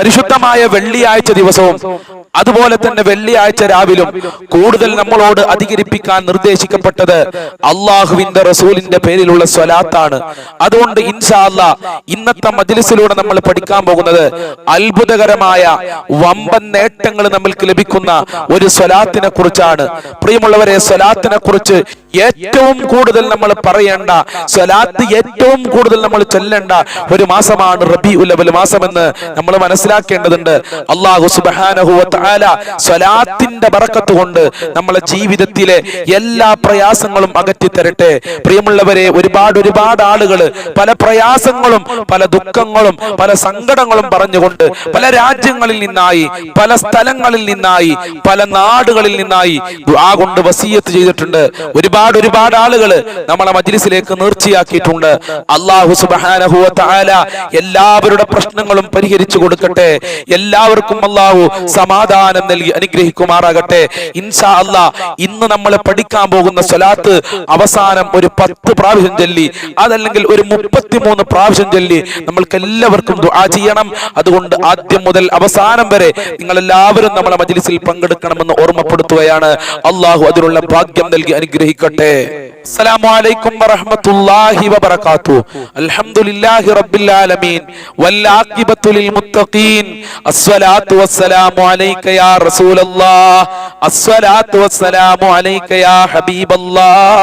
പരിശുദ്ധമായ വെള്ളിയാഴ്ച ദിവസവും അതുപോലെ തന്നെ വെള്ളിയാഴ്ച രാവിലും കൂടുതൽ നമ്മളോട് അധികരിപ്പിക്കാൻ നിർദ്ദേശിക്കപ്പെട്ടത് അള്ളാഹുവിന്റെ റസൂലിന്റെ പേരിലുള്ള സ്വലാത്താണ്. അതുകൊണ്ട് ഇൻഷാ ഇന്നത്തെ മജ്ലിസിലൂടെ നമ്മൾ പഠിക്കാൻ പോകുന്നത് അത്ഭുതകരമായ വമ്പൻ നേട്ടങ്ങൾ നമ്മൾക്ക് ലഭിക്കുന്ന ഒരു സ്വലാത്തിനെ കുറിച്ചാണ് പ്രിയമുള്ളവരെ സ്വലാത്തിനെ കുറിച്ച് ഏറ്റവും കൂടുതൽ നമ്മൾ പറയേണ്ട സ്വലാത്ത് ഏറ്റവും കൂടുതൽ നമ്മൾ ചൊല്ലേണ്ട ഒരു മാസമാണ് റബി ഉലബൽ മാസമെന്ന് നമ്മൾ മനസ്സിലാക്കേണ്ടതുണ്ട്. അള്ളാഹു സുബാനഹുല സ്വലാത്തിന്റെ ബറക്കത്ത് കൊണ്ട് നമ്മളെ ജീവിതത്തിലെ എല്ലാ പ്രയാസങ്ങളും അകറ്റി തരട്ടെ. പ്രിയമുള്ളവരെ ഒരുപാട് ഒരുപാട് ആളുകൾ പല പ്രയാസങ്ങളും പല ദുഃഖങ്ങളും പല സങ്കടങ്ങളും പറഞ്ഞുകൊണ്ട് പല രാജ്യങ്ങളിൽ നിന്നായി പല സ്ഥലങ്ങളിൽ നിന്നായി പല നാടുകളിൽ നിന്നായി ആ കൊണ്ട് വസീയത്ത് ചെയ്തിട്ടുണ്ട്. ഒരുപാട് ഒരുപാട് ആളുകൾ നമ്മളെ മജ്ലിസിലേക്ക് നേർച്ചയാക്കിയിട്ടുണ്ട് അള്ളാഹു സുബാനഹുല എല്ലാവരുടെ പ്രശ്നങ്ങളും പരിഹരിച്ചു കൊടുക്കട്ടെ. എല്ലാവർക്കും അള്ളാഹു സമാധാനം നൽകി അനുഗ്രഹിക്കുമാറാകട്ടെ. ഇൻഷാ അല്ലാ ഇന്ന് നമ്മൾ പഠിക്കാൻ പോകുന്ന സ്വലാത്ത് അവസാനം ഒരു പത്ത് പ്രാവശ്യം ചൊല്ലി അതല്ലെങ്കിൽ ഒരു മുപ്പത്തിമൂന്ന് പ്രാവശ്യം ചൊല്ലി നമ്മൾക്ക് എല്ലാവർക്കും ദുആ ചെയ്യണം. അതുകൊണ്ട് ആദ്യം മുതൽ അവസാനം വരെ നിങ്ങൾ എല്ലാവരും നമ്മളെ മജ്ലിസിൽ പങ്കെടുക്കണമെന്ന് ഓർമ്മപ്പെടുത്തുകയാണ്. അള്ളാഹു അതിനുള്ള ഭാഗ്യം നൽകി അനുഗ്രഹിക്കട്ടെ. السلام عليكم ورحمة الله وبركاته الحمد لله رب العالمين والعاقبة للمتقين الصلاة والسلام عليك يا رسول الله الصلاة والسلام عليك يا حبيب الله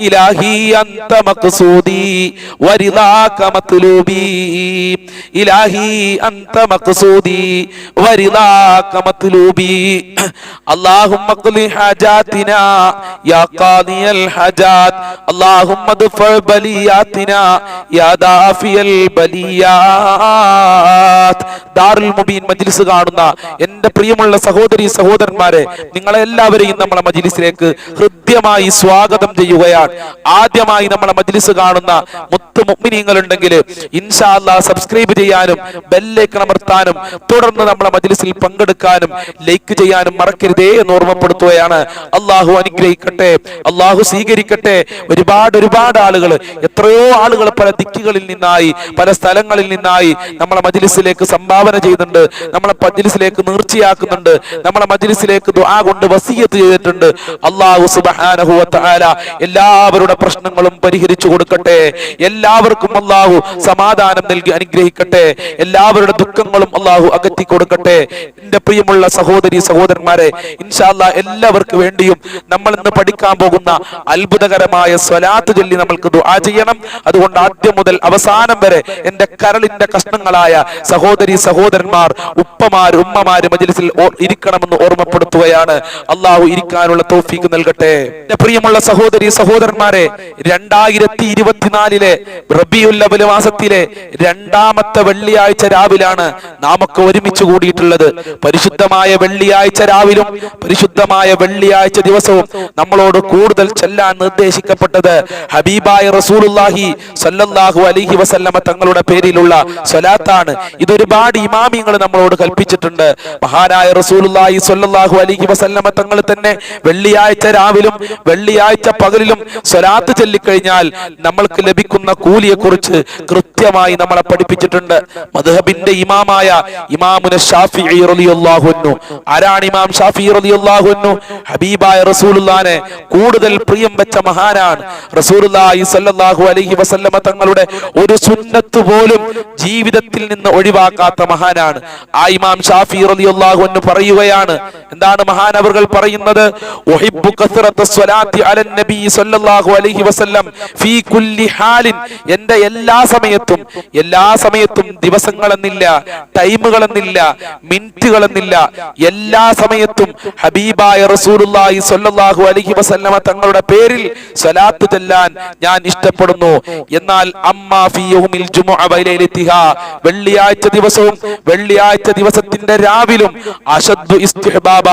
إلهي أنت مقصودي ورضاك مطلوبي إلهي أنت مقصودي ورضاك مطلوبي اللهم اقضي حاجاتنا يا قاضي الحاجات اللهم ادفع بلياتنا يا دافي البليات ദാറുൽ മുബീൻ മജ്ലിസ് കാണുന്ന എന്റെ പ്രിയമുള്ള സഹോദരി സഹോദരന്മാരെ നിങ്ങളെ എല്ലാവരെയും നമ്മളെ മജ്ലിസിലേക്ക് ഹൃദ്യമായി സ്വാഗതം ചെയ്യുകയാണ് ആദ്യമായി നമ്മളെ മജ്ലിസ് കാണുന്ന മുത്ത് മുഗ്മിനീങ്ങൾ ഉണ്ടെങ്കിൽ ഇൻഷാ അല്ലാ സബ്സ്ക്രൈബ് ചെയ്യാനും ബെല്ലേക്ക് അമർത്താനും തുടർന്ന് നമ്മളെ മജ്ലിസിൽ പങ്കെടുക്കാനും ലൈക്ക് ചെയ്യാനും മറക്കരുതേ എന്ന് ഓർമ്മപ്പെടുത്തുകയാണ് അള്ളാഹു അനുഗ്രഹിക്കട്ടെ അള്ളാഹു സ്വീകരിക്കട്ടെ. ഒരുപാട് ഒരുപാട് ആളുകൾ എത്രയോ ആളുകൾ പല ദിക്കുകളിൽ നിന്നായി പല സ്ഥലങ്ങളിൽ നിന്നായി നമ്മളെ മജിലിസിലേക്ക് സംഭാവന ചെയ്യുന്നുണ്ട്. നമ്മളെ മജിലിസിലേക്ക് നീർച്ചയാക്കുന്നുണ്ട്. നമ്മളെ മജിലിസിലേക്ക് ദുആ കൊണ്ട് വസീയത്ത് ചെയ്തിട്ടുണ്ട്. അള്ളാഹു സുബ്ഹാനഹു വതആല എല്ലാവരുടെ പ്രശ്നങ്ങളും പരിഹരിച്ചു കൊടുക്കട്ടെ. എല്ലാവർക്കും അള്ളാഹു സമാധാനം നൽകി അനുഗ്രഹിക്കട്ടെ. എല്ലാവരുടെ ദുഃഖങ്ങളും അള്ളാഹു അകറ്റി കൊടുക്കട്ടെ. എന്റെ പ്രിയമുള്ള സഹോദരി സഹോദരന്മാരെ ഇൻഷാല്ല എല്ലാവർക്കും വേണ്ടിയും നമ്മൾ ഇന്ന് പഠിക്കാൻ പോകുന്ന അത്ഭുതകരമായ സ്വലാത്ത് ചൊല്ലി നമ്മൾക്ക് ദുആ ചെയ്യണം. അതുകൊണ്ട് ആദ്യം മുതൽ അവസാനം വരെ എന്റെ കരളിന്റെ കഷ്ണങ്ങളായ സഹോദരി സഹോദരന്മാർ ഉപ്പമാർ ഉമ്മമാർ മജ്ലിസിൽ ഇരിക്കണമെന്ന് ഓർമ്മപ്പെടുത്തുകയാണ്. അള്ളാഹു ഇരിക്കാനുള്ള തോഫീക്ക് നൽകട്ടെ. എന്റെ പ്രിയമുള്ള സഹോദരി സഹോദരന്മാരെ രണ്ടായിരത്തി ഇരുപത്തിനാലിലെ അവൽ മാസത്തിലെ രണ്ടാമത്തെ വെള്ളിയാഴ്ച രാവിലാണ് നാമൊക്കെ ഒരുമിച്ച് കൂടിയിട്ടുള്ളത്. പരിശുദ്ധമായ വെള്ളിയാഴ്ച രാവിലും പരിശുദ്ധമായ വെള്ളിയാഴ്ച ദിവസവും നമ്മളോട് കൂടുതൽ ചെല്ലാൻ നിർദ്ദേശിക്കപ്പെട്ടത്. ഹബീബായ റസൂലുല്ലാഹി സല്ലല്ലാഹു അലൈഹി വസല്ലമ തങ്ങളുടെ പേരിലുള്ള സ്വലാത്താണ്. ഇതൊരുപാട് ഇമാമിങ്ങൾ നമ്മളോട് കൽപ്പിച്ചിട്ടുണ്ട്. മഹാനായ റസൂലുല്ലാഹി സല്ലല്ലാഹു അലൈഹി വസല്ലമ തങ്ങൾ തന്നെ വെള്ളിയാഴ്ച രാവിലും വെള്ളിയാഴ്ച പകലിലും സ്വലാത്ത് ചൊല്ലിക്കഴിഞ്ഞാൽ നമ്മൾക്ക് ലഭിക്കുന്ന കൂലിയെക്കുറിച്ച് കൃത്യമായി നമ്മളെ പഠിപ്പിച്ചിട്ടുണ്ട്. മദ്ഹബിന്റെ ഇമാമായ ഇമാമുന ഷാഫിഈ റളിയല്ലാഹു അൻഹു. ആരാണ് ഇമാം ഷാഫിഈ റളിയല്ലാഹു അൻഹു? ഹബീബായ റസൂലുള്ളാനെ കൂടുതൽ പ്രിയം വെച്ച മഹാനാണ്. റസൂലുള്ളാഹി സ്വല്ലല്ലാഹു അലൈഹി വസല്ലമ തങ്ങളുടെ ഒരു സുന്നത്ത് പോലും ജീവിതത്തിൽ നിന്ന് ഒഴിവാക്കാത്ത മഹാനാണ്. ആ ഇമാം ഷാഫി റളിയല്ലാഹു അൻഹു പറയുകയാണ് എന്താണ് മഹാൻ അവർകൾ പറയുന്നത്? കസ്റത്ത സ്വലാത്തി സ്വല്ലല്ലാഹു അലൈഹി വസല്ലം ഫീ കുല്ലി ഹാലിൻ. എന്റെ എല്ലാ സമയത്തും എല്ലാ സമയത്തും ദിവസങ്ങളെന്നില്ല ടൈമുകളെന്നില്ല മിനിറ്റുകളെന്നില്ല എല്ലാ സമയത്തും ഹബീബായ റസൂലുള്ളാഹി സ്വല്ലല്ലാഹു അലൈഹി വസല്ലമ തങ്ങളുടെ പേരിൽ സ്വലാത്ത് ചെല്ലാൻ ഞാൻ ഇഷ്ടപ്പെടുന്നു. എന്നാൽ വെള്ളിയാഴ്ച ദിവസവും വെള്ളിയാഴ്ച ദിവസത്തിന്റെ രാവിലും അശദ്ദു ഇസ്തിഹ്ബാബ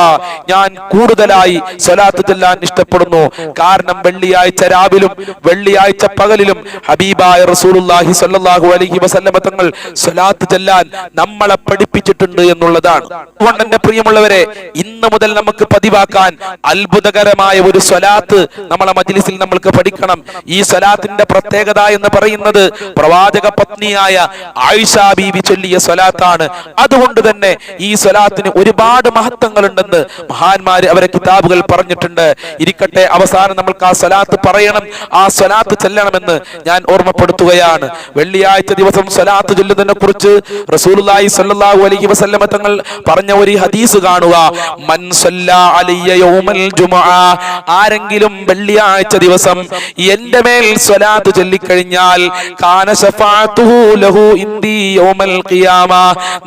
ഞാൻ കൂടുതലായി സ്വലാത്ത് ചെല്ലാൻ ഇഷ്ടപ്പെടുന്നു. കാരണം വെള്ളിയാഴ്ച രാവിലും വെള്ളിയാഴ്ച പകലിലും ഹബീബായ റസൂലുള്ളാഹി സ്വല്ലല്ലാഹു അലൈഹി വസല്ലമ തങ്ങൾ സ്വലാത്ത് ചെല്ലാൻ നമ്മളെ പഠിപ്പിച്ചിട്ടുണ്ട് എന്നുള്ളതാണ്. അതുകൊണ്ട് എന്റെ പ്രിയമുള്ളവരെ ഇന്ന് മുതൽ നമുക്ക് പതിവാക്കാൻ അത്ഭുതകരമായ സ്വലാത്ത് നമ്മളെ മജ്ലിസിൽ നമ്മൾക്ക് പഠിക്കണം. ഈ സ്വലാത്തിന്റെ പ്രത്യേകത എന്ന് പറയുന്നത് പ്രവാചക പത്നിയായ ആയിഷ ബീവി ചൊല്ലിയ സ്വലാത്താണ്. അതുകൊണ്ട് തന്നെ ഈ സ്വലാത്തിന് ഒരുപാട് മഹത്വങ്ങളുണ്ടെന്ന് മഹാന്മാര് അവരെ കിതാബുകൾ പറഞ്ഞിട്ടുണ്ട്. ഇരിക്കട്ടെ അവസാനം നമ്മൾക്ക് ആ സ്വലാത്ത് പറയണം. ആ സ്വലാത്ത് ചെല്ലണമെന്ന് ഞാൻ ഓർമ്മപ്പെടുത്തുകയാണ്. വെള്ളിയാഴ്ച ദിവസം സ്വലാത്ത് ചൊല്ലുന്നതിനെ കുറിച്ച് റസൂലുള്ളാഹി സ്വല്ലല്ലാഹു അലൈഹി വസല്ലമ തങ്ങൾ പറഞ്ഞ ഒരു ഹദീസ് കാണുക. മൻ സല്ല യൗമൽ ജുമുഅ ആരെങ്കിലും വെള്ളിയാഴ്ച ദിവസം എന്റെ മേൽ സ്വലാത്ത് ചൊല്ലിക്കഴിഞ്ഞാൽ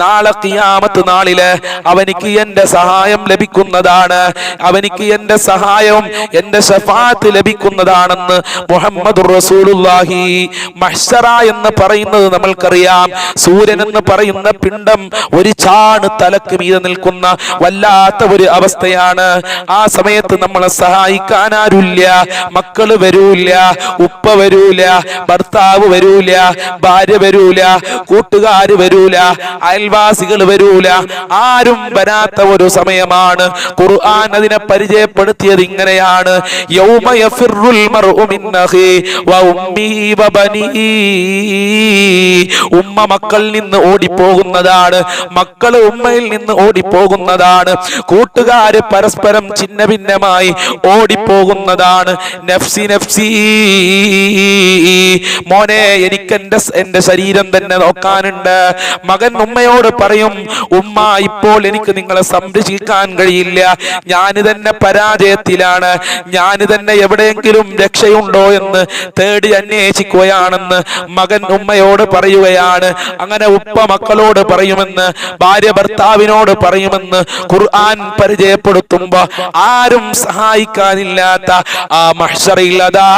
നാളെ ഖിയാമത്ത് നാളിൽ അവനിക്ക് എന്റെ സഹായം ലഭിക്കുന്നതാണ്. അവനിക്ക് എന്റെ സഹായം എന്റെ ഷഫാത്ത് ലഭിക്കുന്നതാണെന്ന് മുഹമ്മദ് റസൂലുള്ളാഹി മഹ്ശറ എന്ന് പറയുന്നത് നമ്മൾക്കറിയാം. സൂര്യൻ എന്ന് പറയുന്ന പിണ്ടം ഒരു ചാണ് തലക്ക് മീതെ നിൽക്കുന്ന വല്ലാത്ത ഒരു അവസ്ഥയാണ്. ആ സമയത്ത് നമ്മളെ സഹായിക്കാൻ ആരുല്ല മക്കൾ വരൂല ഉപ്പ വരൂല ഭർത്താവ് വരൂല ഭാര്യ വരൂല കൂട്ടുകാര് വരൂല അയൽവാസികൾ വരൂല. ആരും വരാത്ത ഒരു സമയമാണ്. ഖുർആൻ അതിനെ പരിചയപ്പെടുത്തിയത് ഇങ്ങനെയാണ്. യൗമ യഫിറുൽ മിൻ വ വ ഉമ്മ മക്കളിൽ നിന്ന് ഓടിപ്പോകുന്നതാണ്. മക്കൾ ഉമ്മയിൽ നിന്ന് ഓടിപ്പോകുന്നതാണ്. കൂട്ടുകാര് പരസ്പരം ചിന്ന ഭിന്നമായി ഓടിപ്പോകുന്നതാണ്. നഫ്സി നഫ്സി. മോനെ എനിക്ക് എന്റെ എന്റെ ശരീരം തന്നെ നോക്കാനുണ്ട്. മകൻ ഉമ്മയോട് പറയും ഉമ്മ ഇപ്പോൾ എനിക്ക് നിങ്ങളെ സംരക്ഷിക്കാൻ കഴിയില്ല. ഞാൻ തന്നെ പരാജയത്തിലാണ്. ഞാൻ തന്നെ എവിടെയെങ്കിലും രക്ഷയുണ്ടോ എന്ന് തേടി അന്വേഷിക്കുകയാണെന്ന് മകൻ ഉമ്മയോട് പറയുകയാണ്. അങ്ങനെ ഉപ്പ മക്കളോട് പറയുമെന്ന് ഭാര്യ ഭർത്താവിനോട് പറയുമെന്ന് ഖുർആൻ പരിചയപ്പെടുത്തുമ്പോ ആരും സഹായിക്കാനില്ലാത്ത ആ മഹ്ഷറിൽ അതാ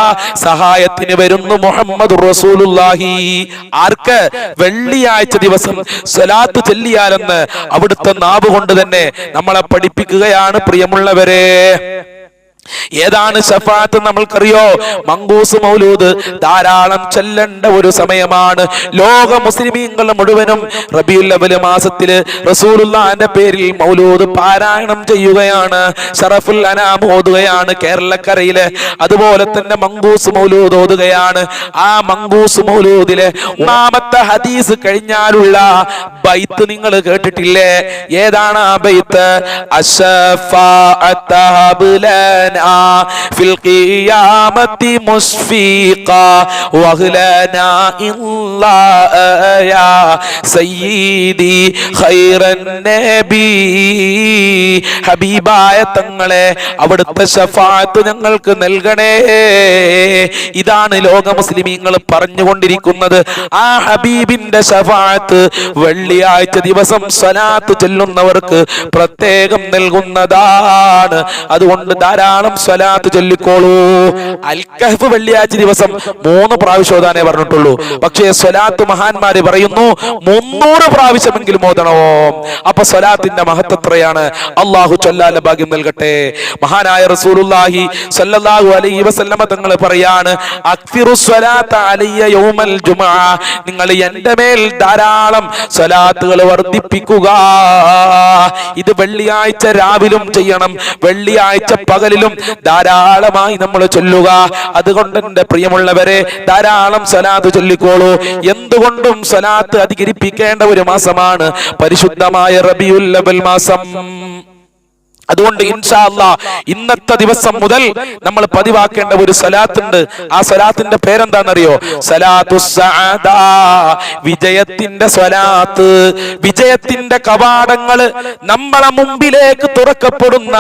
സഹായത്തിന് വരുന്നു മുഹമ്മദ് റസൂലുല്ലാഹി ആർക്ക്? വെള്ളിയാഴ്ച ദിവസം സ്വലാത്ത് ചെല്ലിയാലെന്ന് അവിടുത്തെ നാവ് കൊണ്ട് തന്നെ നമ്മളെ പഠിപ്പിക്കുകയാണ് പ്രിയമുള്ളവരെ. ഏതാണ് ഷഫാത്ത് നമ്മൾക്കറിയോ? മങ്കൂസ് മൗലൂദ് ധാരാളം ചെല്ലേണ്ട ഒരു സമയമാണ്. ലോക മുസ്ലിമീങ്ങൾ മുഴുവനും റബിയുൽ അവൽ മാസത്തിൽ റസൂലുള്ളാന്റെ പേരിൽ മൗലൂദ് പാരായണം ചെയ്യുകയാണ്. ഷറഫുൽ അനാം ഓതുകയാണ് കേരളക്കരയിലെ. അതുപോലെ തന്നെ മങ്കൂസ് മൗലൂദ് ഓതുകയാണ്. ആ മങ്കൂസ് മൗലൂദിലെ ഒന്നാമത്തെ ഹദീസ് കഴിഞ്ഞാലുള്ള ബൈത്ത് നിങ്ങൾ കേട്ടിട്ടില്ലേ? ഏതാണ് ആ ബൈത്ത്? അഷഫാഅത്ത് لنا في القيامة مشفيقا واغلنا إلا يا سيدي خير النبي ഹബീബായ തങ്ങളെ അവിടുത്തെ ഷഫാത്ത് ഞങ്ങൾക്ക് നൽകണേ ഇതാണ് ലോക മുസ്ലിമീങ്ങൾ പറഞ്ഞുകൊണ്ടിരിക്കുന്നത് ആ ഹബീബിന്റെ ഷഫാത്ത് വെള്ളിയാഴ്ച ദിവസം സ്വലാത്ത് ചെല്ലുന്നവർക്ക് പ്രത്യേകം നൽകുന്നതാണ് അതുകൊണ്ട് ധാരാളം സ്വലാത്ത് ചൊല്ലിക്കോളൂ. അൽ കഹ്ഫ് വെള്ളിയാഴ്ച ദിവസം മൂന്ന് പ്രാവശ്യം ഓതാനേ പറഞ്ഞിട്ടുള്ളൂ. പക്ഷേ സ്വലാത്ത് മഹാന്മാര് പറയുന്നു മുന്നൂറ് പ്രാവശ്യമെങ്കിലും ഓതണോ അപ്പൊ സ്വലാത്തിന്റെ മഹത്വ എത്രയാണ്? അള്ളാഹു ചൊല്ലാല ഭാഗ്യം നൽകട്ടെ. മഹാനായ റസൂലുള്ളാഹി സ്വല്ലല്ലാഹു അലൈഹി വസല്ലമ തങ്ങൾ പറയാണ് അക്തിറു സ്വലാത്ത് അലയ്യ യൗമൽ ജുമാ. നിങ്ങൾ എന്റെ മേൽ ധാരാളം സ്വലാത്തുകൾ വർദ്ധിപ്പിക്കുക. ഇത് വെള്ളിയാഴ്ച രാവിലും ചെയ്യണം. വെള്ളിയാഴ്ച പകലിലും ധാരാളമായി നമ്മൾ ചൊല്ലുക. അതുകൊണ്ട് എന്റെ പ്രിയമുള്ളവരെ ധാരാളം സ്വലാത്ത് ചൊല്ലിക്കോളൂ. എന്തുകൊണ്ടും സ്വലാത്ത് അധികരിപ്പിക്കേണ്ട ഒരു മാസമാണ്. പരിശുദ്ധമായ റബിയുല്ലബൽ മാസം. അതുകൊണ്ട് ഇൻഷാല്ല ഇന്നത്തെ ദിവസം മുതൽ നമ്മൾ പതിവാക്കേണ്ട ഒരു സലാത്ത് ഉണ്ട് ആ സലാത്തിന്റെ പേരെന്താണെന്നറിയോ? സലാത്തു വിജയത്തിന്റെ സ്വലാത്ത്. വിജയത്തിന്റെ കവാടങ്ങൾ നമ്മളെ മുമ്പിലേക്ക് തുറക്കപ്പെടുന്ന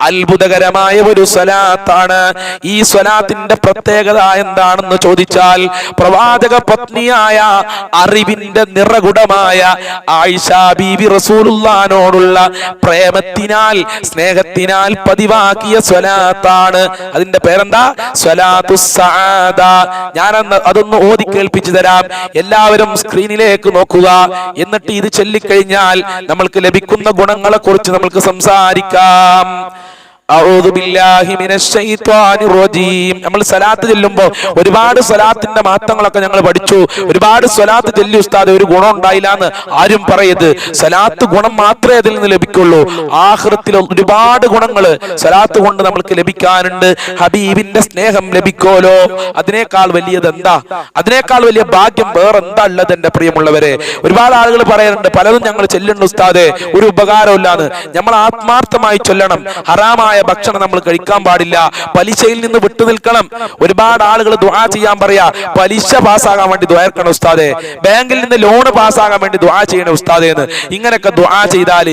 അത്ഭുതകരമായ ഒരു സ്വലാത്താണ്. ഈ സ്വലാത്തിന്റെ പ്രത്യേകത എന്താണെന്ന് ചോദിച്ചാൽ പ്രവാചക പത്നിയായ അറിവിന്റെ നിറകുടമായ ആയിഷ ബീവി റസൂലുള്ളാനോടുള്ള പ്രേമത്തിനാൽ സ്നേഹത്തിനാൽ പതിവാക്കിയ സ്വലാത്താണ്. അതിന്റെ പേരെന്താ? സ്വലാത്തു ഞാൻ അന്ന് അതൊന്ന് ഓതി കേൾപ്പിച്ചു തരാം. എല്ലാവരും സ്ക്രീനിലേക്ക് നോക്കുക. എന്നിട്ട് ഇത് ചൊല്ലിക്കഴിഞ്ഞാൽ നമ്മൾക്ക് ലഭിക്കുന്ന ഗുണങ്ങളെ കുറിച്ച് നമ്മൾക്ക് സംസാരിക്കാം. നമ്മൾ സലാത്ത് ചൊല്ലുമ്പോൾ ഒരുപാട് സലാത്തിന്റെ മഹത്വങ്ങളൊക്കെ ഞങ്ങൾ പഠിച്ചു. ഒരുപാട് സ്വലാത്ത് ചെല്ലി ഉസ്താദ് ഒരു ഗുണം ഉണ്ടായില്ല എന്ന് ആരും പറയരുത്. സലാത്ത് ഗുണം മാത്രമേ അതിൽ നിന്ന് ലഭിക്കുള്ളൂ. ആഹൃത്തിൽ ഒരുപാട് ഗുണങ്ങൾ സലാത്ത് കൊണ്ട് നമ്മൾക്ക് ലഭിക്കാനുണ്ട്. ഹബീബിന്റെ സ്നേഹം ലഭിക്കോലോ അതിനേക്കാൾ വലിയത് എന്താ? അതിനേക്കാൾ വലിയ ഭാഗ്യം വേറെന്താ ഉള്ളത് എന്റെ പ്രിയമുള്ളവരെ? ഒരുപാട് ആളുകൾ പറയാറുണ്ട് പലതും ഞങ്ങൾ ചെല്ലുന്നുണ്ട് ഉസ്താദെ. ഒരു ഉപകാരമില്ലാന്ന് നമ്മൾ ആത്മാർത്ഥമായി ചൊല്ലണം. ഹറാമായ ഭക്ഷണം നമ്മൾ കഴിക്കാൻ പാടില്ല. പലിശയിൽ നിന്ന് വിട്ടു നിൽക്കണം. ഒരുപാട് ആളുകൾ ദുആ ചെയ്യാൻ പറയാ പലിശ പാസ്സാകാൻ വേണ്ടി ദ്വാർക്കണം ഉസ്താദെ. ബാങ്കിൽ നിന്ന് ലോൺ പാസ്സാകാൻ വേണ്ടി ദുആ ചെയ്യണം ഉസ്താദെ എന്ന്. ഇങ്ങനെയൊക്കെ ദുആ ചെയ്താൽ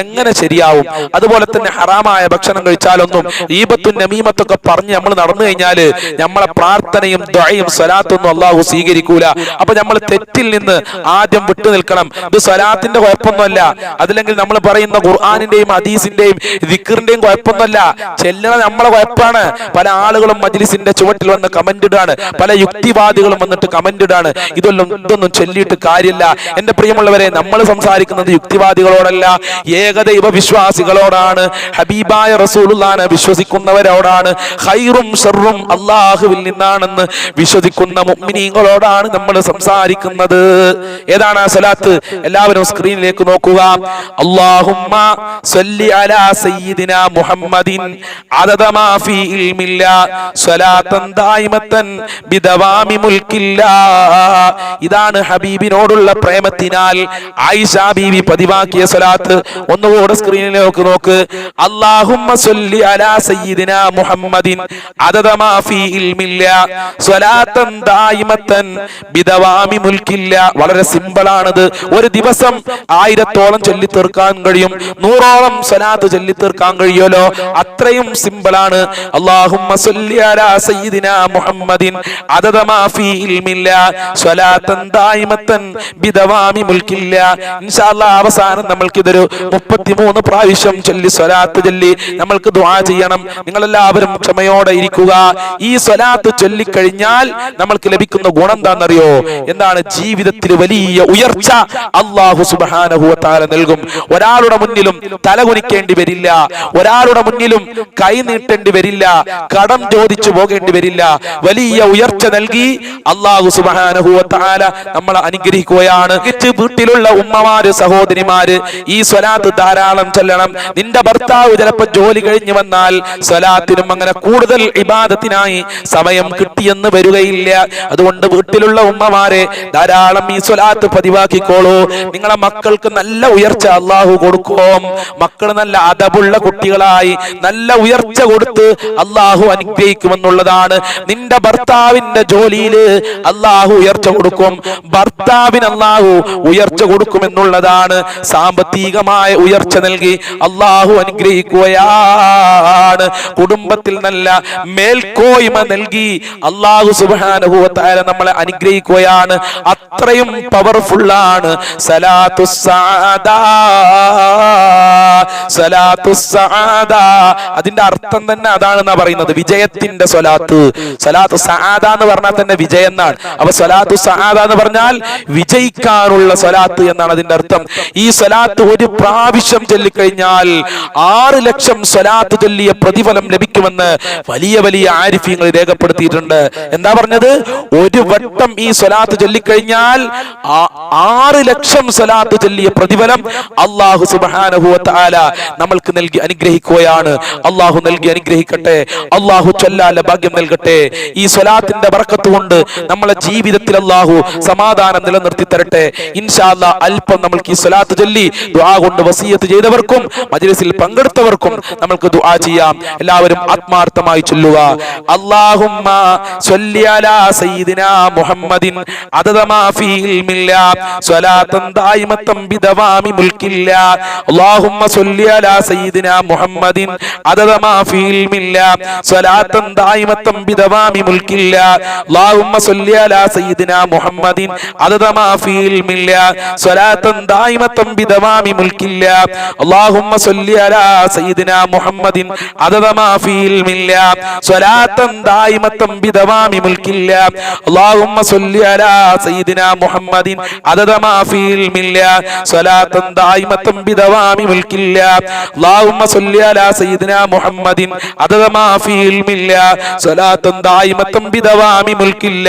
എങ്ങനെ ശരിയാവും? അതുപോലെ തന്നെ ഹറാമായ ഭക്ഷണം കഴിച്ചാലൊന്നും ഈപത്തും നമീമത്തൊക്കെ പറഞ്ഞ് നമ്മൾ നടന്നു കഴിഞ്ഞാൽ നമ്മളെ പ്രാർത്ഥനയും ദ്വയും സ്വലാത്തൊന്നും അള്ളാഹു സ്വീകരിക്കൂല. അപ്പൊ നമ്മൾ തെറ്റിൽ നിന്ന് ആദ്യം വിട്ടു നിൽക്കണം. ഇത് സ്വലാത്തിന്റെ കുഴപ്പമൊന്നുമല്ല. അതില്ലെങ്കിൽ നമ്മൾ പറയുന്ന ഖുർആാനിന്റെയും ഹദീസിന്റെയും ദിക്കറിന്റെയും കുഴപ്പമൊന്നുമല്ല ചെല്ലണ നമ്മളെ കുഴപ്പമാണ് പല ആളുകളും മജ്ലിസിന്റെ ചുവട്ടിൽ വന്ന് കമന്റ് ഇടാണ്. പല യുക്തിവാദികളും വന്നിട്ട് കമന്റ് ഇടാണ്. ഇതൊന്നും ഇതൊന്നും ചൊല്ലിയിട്ട് കാര്യമില്ല. എന്റെ പ്രിയമുള്ളവരെ നമ്മൾ സംസാരിക്കുന്നത് യുക്തിവാദികളോടല്ല ഏകദൈവ വിശ്വാസികളോടാണ് ഹബീബായ റസൂലുള്ളാനെ വിശ്വസിക്കുന്നവരോടാണ്. ഹൈറും ഷെറും അള്ളാഹുവിൽ നിന്നാണെന്ന് വിശ്വസിക്കുന്ന മുഅ്മിനീങ്ങളോടാണ് നമ്മൾ സംസാരിക്കുന്നത്. ഏതാണ് ആ സലാത്ത് എല്ലാവരും സ്ക്രീനിലേക്ക് നോക്കുക. അള്ളാഹുമ്മ സല്ലി അലാ സയ്യിദിന മുഹമ്മദിൻ ഇതാണ് ഹബീബിനോടുള്ള പ്രേമത്തിനാൽ ആയിഷ ബീവി പതിവാക്കിയ സ്വലാത്ത്. ഒന്നുകൂടെ സ്ക്രീനിലേക്ക് നോക്ക്. അല്ലാഹുമ്മ സല്ലി അലാ മുഹമ്മദിൻ ഫീ ഇൽമില്ല ദായിമത്തൻ ബിദവാമി വളരെ സിമ്പിൾ ആണത് ഒരു ദിവസം ആയിരത്തോളം ചൊല്ലി തീർക്കാൻ കഴിയും. നൂറോളം സ്വലാത്ത് ചൊല്ലി തീർക്കാൻ കഴിയുമല്ലോ. അത്രയും സിമ്പിളാണ് അല്ലാഹുമ്മ സല്ലി അലാ സയ്യിദിന മുഹമ്മദിൻ അദദ മാ ഇൽമില്ല സ്വലാത്തൻ ദായിമത്തൻ ബിദവാമി മുൽക്കില്ല. ഇൻഷാ അല്ലാഹ് അവസാനം നമ്മൾക്ക് ഇതൊരു 33 പ്രാവശ്യം ചൊല്ലി സ്വലാത്ത് ചൊല്ലി നമ്മൾക്ക് ദുആ ചെയ്യണം. നിങ്ങൾ എല്ലാവരും ക്ഷമയോടെ ഇരിക്കുക. ഈ സ്വലാത്ത് ചൊല്ലിക്കഴിഞ്ഞാൽ നമ്മൾക്ക് ലഭിക്കുന്ന ഗുണം എന്താണെന്നറിയോ? എന്താണ് ജീവിതത്തിൽ വലിയ ഉയർച്ച അള്ളാഹു സുബ്ഹാനഹു വ തആല നൽകും. ഒരാളുടെ മുന്നിലും തലകുനിക്കേണ്ടി വരില്ല. ഒരാളുടെ മുന്നിലും കൈ നീട്ടേണ്ടി വരില്ല കടം ചോദിച്ചു പോകേണ്ടി വരില്ല. വലിയ ഉയർച്ച നൽകി അള്ളാഹു തആല നമ്മളെ അനുഗ്രഹിക്കുകയാണ്. വീട്ടിലുള്ള ഉമ്മമാര് സഹോദരിമാര് ഈ സ്വലാത്ത് ധാരാളം ചൊല്ലണം. നിന്റെ ഭർത്താവ് ചിലപ്പോ ജോലി കഴിഞ്ഞു വന്നാൽ സ്വലാത്തിനും അങ്ങനെ കൂടുതൽ ഇബാദത്തിനായി സമയം കിട്ടിയെന്ന് വരികയില്ല. അതുകൊണ്ട് വീട്ടിലുള്ള ഉമ്മമാരെ ധാരാളം ഈ സ്വലാത്ത് പതിവാക്കിക്കോളൂ. നിങ്ങളെ മക്കൾക്ക് നല്ല ഉയർച്ച അള്ളാഹു കൊടുക്കും. മക്കൾ നല്ല അതബുള്ള കുട്ടികളായി നല്ല ഉയർച്ച കൊടുത്ത് അള്ളാഹു അനുഗ്രഹിക്കുമെന്നുള്ളതാണ്. നിന്റെ ഭർത്താവിന്റെ ജോലിയിൽ അള്ളാഹു ഉയർച്ച കൊടുക്കും. ഭർത്താവിന് അള്ളാഹു ഉയർച്ച കൊടുക്കുമെന്നുള്ളതാണ്. സാമ്പത്തികമായ ഉയർച്ച നൽകി അള്ളാഹു അനുഗ്രഹിക്കുകയാണ്. കുടുംബത്തിൽ നല്ല മേൽക്കോയ്മ നൽകി അള്ളാഹു സുബാനുഭവത്തായ നമ്മളെ അനുഗ്രഹിക്കുകയാണ്. അത്രയും പവർഫുൾ ആണ് സലാത്തു സാദാ സലാത്തു സാദാ അതിന്റെ അർത്ഥം തന്നെ അതാണെന്നാ പറയുന്നത്. വിജയത്തിന്റെ സ്വലാത്ത്. സ്വലാത്ത് സഹാദ എന്ന് പറഞ്ഞാൽ തന്നെ വിജയം എന്നാണ്. അപ്പൊ സ്വലാത്തു സഹാദ എന്ന് പറഞ്ഞാൽ വിജയിക്കാനുള്ള സ്വലാത്ത് എന്നാണ് അതിന്റെ അർത്ഥം. ഈ സ്വലാത്ത് ഒരു പ്രാവശ്യം ചൊല്ലിക്കഴിഞ്ഞാൽ ആറ് ലക്ഷം സ്വലാത്ത് ചൊല്ലിയ പ്രതിഫലം ലഭിക്കുമെന്ന് വലിയ വലിയ ആരിഫ്യങ്ങൾ രേഖപ്പെടുത്തിയിട്ടുണ്ട്. എന്താ പറഞ്ഞത്? ഒരു വട്ടം ഈ സ്വലാത്ത് ചൊല്ലിക്കഴിഞ്ഞാൽ ആറ് ലക്ഷം സ്വലാത്ത് ചൊല്ലിയ പ്രതിഫലം അള്ളാഹു സുബാനഹുല നമ്മൾക്ക് നൽകി അനുഗ്രഹിക്കുകയാണ്. അള്ളാഹു നൽകി അനുഗ്രഹിക്കട്ടെ. അള്ളാഹു ചൊല്ലാല ഭാഗ്യം നൽകട്ടെ. ഈ സ്വലാത്തിന്റെ വറക്കത്ത് കൊണ്ട് നമ്മളെ ജീവിതത്തിൽ അള്ളാഹു സമാധാനം നിലനിർത്തി തരട്ടെ. ഇൻഷാല്ല അല്പം നമ്മൾക്ക് ഈ സ്വലാത്ത് ചൊല്ലി ദുആ കൊണ്ട് വസീയത്ത് ചെയ്തവർക്കും മജ്ലിസിൽ പങ്കെടുത്തവർക്കും നമ്മൾക്ക് ദുആ ചെയ്യാം. എല്ലാവരും ആത്മാർത്ഥമായി ചൊല്ലുക. അല്ലാഹുമ്മ സ്വല്ലി അലാ സയ്യിദിനാ മുഹമ്മദിൻ അദദ മാ ഫീ ഇൽമില്ല സയ്യിദിന മുഹമ്മദിൻ. അതമാ ഫീൽ മില്ല സ്വലാത്തും ദായിമത്തും ബിദവാമി മുൽക്കില്ല.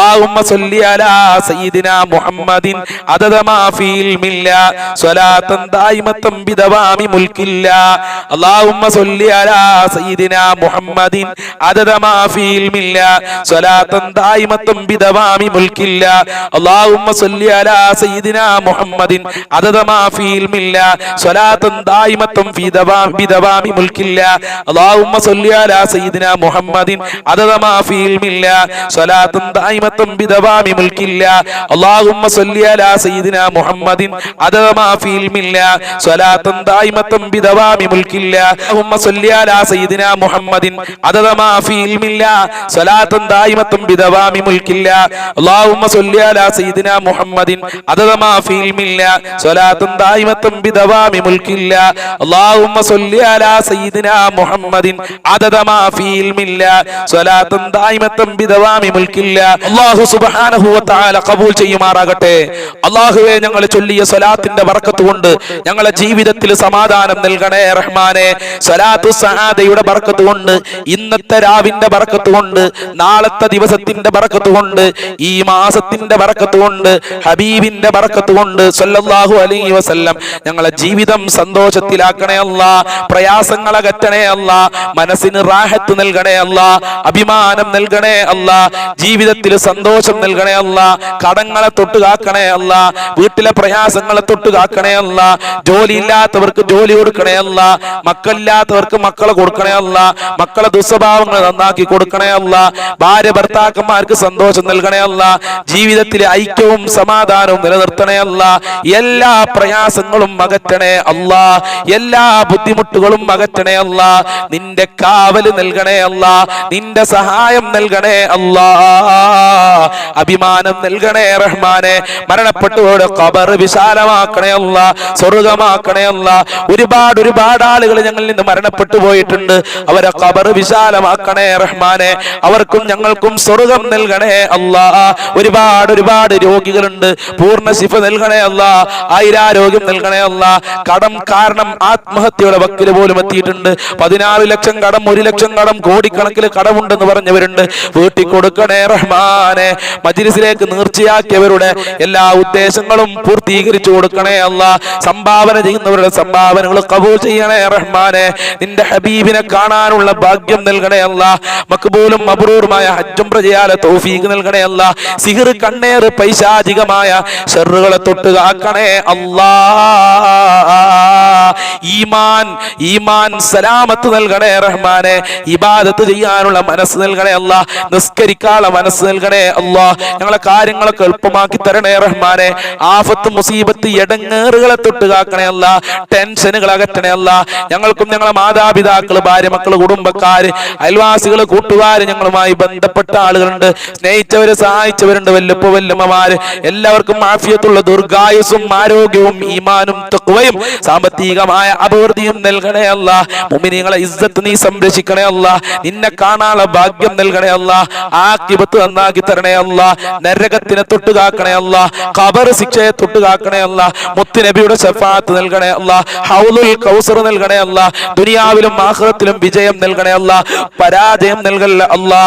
اللهم صل على سيدنا محمد عدد ما في علم الله صلاة دائمة بدوام ملك الله اللهم صل على سيدنا محمد عدد ما في علم الله صلاة دائمة بدوام ملك الله اللهم صل على سيدنا محمد عدد ما في علم الله صلاة دائمة بدوام ملك الله اللهم صل على سيدنا محمد عدد ما في علم الله صلاة دائمة بدوام ملك الله اللهم صل على سيدنا محمد عدد ما في علم الله صلاة دائمة بدوام ملك الله اللهم صل على سيدنا محمد عدد ما في علم الله صلاة دائمة بدوام ملك الله اللهم صل على سيدنا محمد عدد ما في علم الله صلاة دائمة في دوام بدوام ملك الله اللهم صل على سيدنا محمد عدد ما في علم الله صلاة دائمة റാഹമത്തും ബിദവാമി മുൽക്കില്ല. അല്ലാഹുമ്മ സല്ലി അലാ സയ്യിദിന മുഹമ്മദിൻ. അദമാ ഫീൽ മില്ല സ്വലാത്തൻ ദായിമത്തും ബിദവാമി മുൽക്കില്ല. അല്ലാഹുമ്മ സല്ലി അലാ സയ്യിദിന മുഹമ്മദിൻ. അദമാ ഫീൽ മില്ല സ്വലാത്തൻ ബിദവാമി മുൽക്കില്ല. അല്ലാഹുമ്മ സല്ലി അലാ സയ്യിദിന മുഹമ്മദിൻ. അദമാ ഫീൽ മില്ല സ്വലാത്തൻ ബിദവാമി മുൽക്കില്ല. അല്ലാഹുമ്മ സല്ലി അലാ സയ്യിദിന മുഹമ്മദിൻ. അദമാ ഫീൽ മില്ല സ്വലാത്തൻ ബിദവാമി മുൽക്കില്ല. അള്ളാഹു സുബാനഹുവത്തായ കബൂൽ ചെയ്യുമാറാകട്ടെ. അള്ളാഹുവെ ഞങ്ങൾ ചൊല്ലിയ സ്വലാത്തിന്റെ വറക്കത്ത് കൊണ്ട് ഞങ്ങളെ ജീവിതത്തിൽ സമാധാനം നൽകണേ റഹ്മാനെ. സ്വലാത്തു സഹാദയുടെ വറക്കത്ത് കൊണ്ട് ഇന്നത്തെ രാവിന്റെ വറക്കത്ത് കൊണ്ട് നാളത്തെ ദിവസത്തിന്റെ വറക്കത്ത് കൊണ്ട് ഈ മാസത്തിന്റെ വറക്കത്ത് കൊണ്ട് ഹബീബിന്റെ വറക്കത്ത് കൊണ്ട് സല്ലല്ലാഹു അലൈഹി വസല്ലം ഞങ്ങളെ ജീവിതം സന്തോഷത്തിലാക്കണേ അല്ല പ്രയാസങ്ങൾ അകറ്റണേ അല്ല മനസ്സിന് റാഹത്ത് നൽകണേ അല്ല അഭിമാനം നൽകണേ അല്ല ജീവിതത്തിൽ സ സന്തോഷം നൽകണേ അല്ല. കടങ്ങളെ തൊട്ട് കാക്കണേ അല്ല. വീട്ടിലെ പ്രയാസങ്ങളെ തൊട്ട് കാക്കണേ അല്ല. ജോലി ഇല്ലാത്തവർക്ക് ജോലി കൊടുക്കണേ അല്ല. മക്കളില്ലാത്തവർക്ക് മക്കളെ കൊടുക്കണേ അല്ല. മക്കളെ ദുസ്വഭാവങ്ങൾ നന്നാക്കി കൊടുക്കണേ അല്ല. ഭാര്യ ഭർത്താക്കന്മാർക്ക് സന്തോഷം നൽകണേ അല്ല. ജീവിതത്തിലെ ഐക്യവും സമാധാനവും നിലനിർത്തണേ അല്ല. എല്ലാ പ്രയാസങ്ങളും അകറ്റണേ അല്ല. എല്ലാ ബുദ്ധിമുട്ടുകളും അകറ്റണേ അല്ല. നിന്റെ കാവൽ നൽകണേ അല്ല. നിന്റെ സഹായം നൽകണേ അല്ലാ. അഭിമാനം നൽകണേ റഹ്മാനെ. മരണപ്പെട്ടവരുടെ കബർ വിശാലമാക്കണേ അല്ല സ്വർഗമാക്കണേ അല്ല. ഒരുപാട് ഒരുപാട് ആളുകൾ ഞങ്ങളിൽ നിന്ന് മരണപ്പെട്ടു പോയിട്ടുണ്ട്. അവരെ കബർ വിശാലമാക്കണേ റഹ്മാനെ. അവർക്കും ഞങ്ങൾക്കും സ്വർഗം നൽകണേ അല്ലാ. ഒരുപാട് ഒരുപാട് രോഗികളുണ്ട്. പൂർണ ശിഫ നൽകണേ അല്ല ആയിരാരോഗ്യം നൽകണേ അല്ല. കടം കാരണം ആത്മഹത്യയുടെ വക്കിൽ പോലും എത്തിയിട്ടുണ്ട്. പതിനാറ് ലക്ഷം കടം ഒരു ലക്ഷം കടം കോടിക്കണക്കിന് കടമുണ്ടെന്ന് പറഞ്ഞവരുണ്ട്. വീട്ടിൽ കൊടുക്കണേ റഹ്മാനെ മജിലിസിലേക്ക് നീർച്ചയാക്കിയവരുടെ എല്ലാ ഉദ്ദേശങ്ങളും പൂർത്തീകരിച്ചു കൊടുക്കണേ അല്ല. സംഭാവന ചെയ്യുന്നവരുടെ സംഭാവനകൾ കബൂൾ ചെയ്യണേ റഹ്മാനെ. നിന്റെ ഹബീബിനെ കാണാനുള്ള ഭാഗ്യം നൽകണേ അല്ല. മക്ബൂലും മബ്രൂറുമായ ഹജ്ജും പ്രജയാല തൗഫീഖ് നൽകണേ അല്ല. സിഹർ കണ്ണേർ പൈശാചികമായ ഷെറുകളെ തൊട്ട് കാക്കണേ അല്ലാ. ഈമാൻ ഈമാൻ സലാമത്ത് നൽകണേ റഹ്മാനെ. ഇബാദത്ത് ചെയ്യാനുള്ള മനസ്സ് നൽകണേ അല്ല. നിസ്കരിക്കാനുള്ള മനസ്സ് നൽകണേ അല്ലാ ഞങ്ങളെ കാര്യങ്ങളൊക്കെ എളുപ്പമാക്കി തരണേ റഹ്മാനെ. ആഫത്ത് മുസീബത്ത് എടങ്ങേറുകളെ തൊട്ട് കാക്കണേ അല്ല ടെൻഷനുകൾ അകറ്റണേ അല്ല. ഞങ്ങൾക്കും ഞങ്ങളെ മാതാപിതാക്കൾ ഭാര്യ മക്കൾ കുടുംബക്കാര് അയൽവാസികൾ കൂട്ടുകാര് ഞങ്ങളുമായി ബന്ധപ്പെട്ട ആളുകളുണ്ട്. സ്നേഹിച്ചവര് സഹായിച്ചവരുണ്ട് വല്ലപ്പ വല്ലമ്മമാര് എല്ലാവർക്കും മാഫിയത്തുള്ള ദുർഗായുസും ആരോഗ്യവും ഈമാനും തക്കുവയും സാമ്പത്തികമായ അഭിവൃദ്ധിയും നൽകണേ അല്ല. മുമിനിങ്ങളെ ഇസ്സത്ത് നീ സംരക്ഷിക്കണേ അല്ല. നിന്നെ കാണാനുള്ള ഭാഗ്യം നൽകണേ അല്ല. ആക്കിബത്ത് നന്നാക്കി തരണേ അല്ല നരകത്തിനെ തൊട്ട് കാക്കണേ അല്ല ഖബർ ശിക്ഷയെ തൊട്ട് കാക്കണേ അല്ല മുത്തുനബിയുടെ ശഫാത്ത് നൽകണേ അല്ല ഹൗലുൽ കൗസർ നൽകണേ അല്ല ദുനിയാവിലും ആഖിറത്തിലും വിജയം നൽകണേ അല്ല പരാജയം നൽകല്ല അല്ലാ.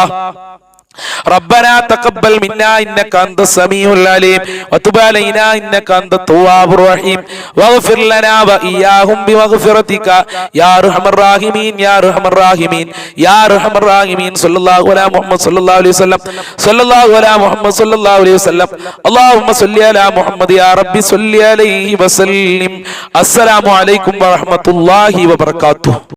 ربنا تقبل منا انك انت السميع العليم وتب علينا انك انت التواب الرحيم واغفر لنا واياهم بمغفرتك يا ارحم الراحمين يا ارحم الراحمين يا ارحم الراحمين صلى الله على محمد صلى الله عليه وسلم صلى الله على محمد صلى الله عليه وسلم اللهم صل على محمد يا ربي صل عليه وسلم السلام عليكم ورحمه الله وبركاته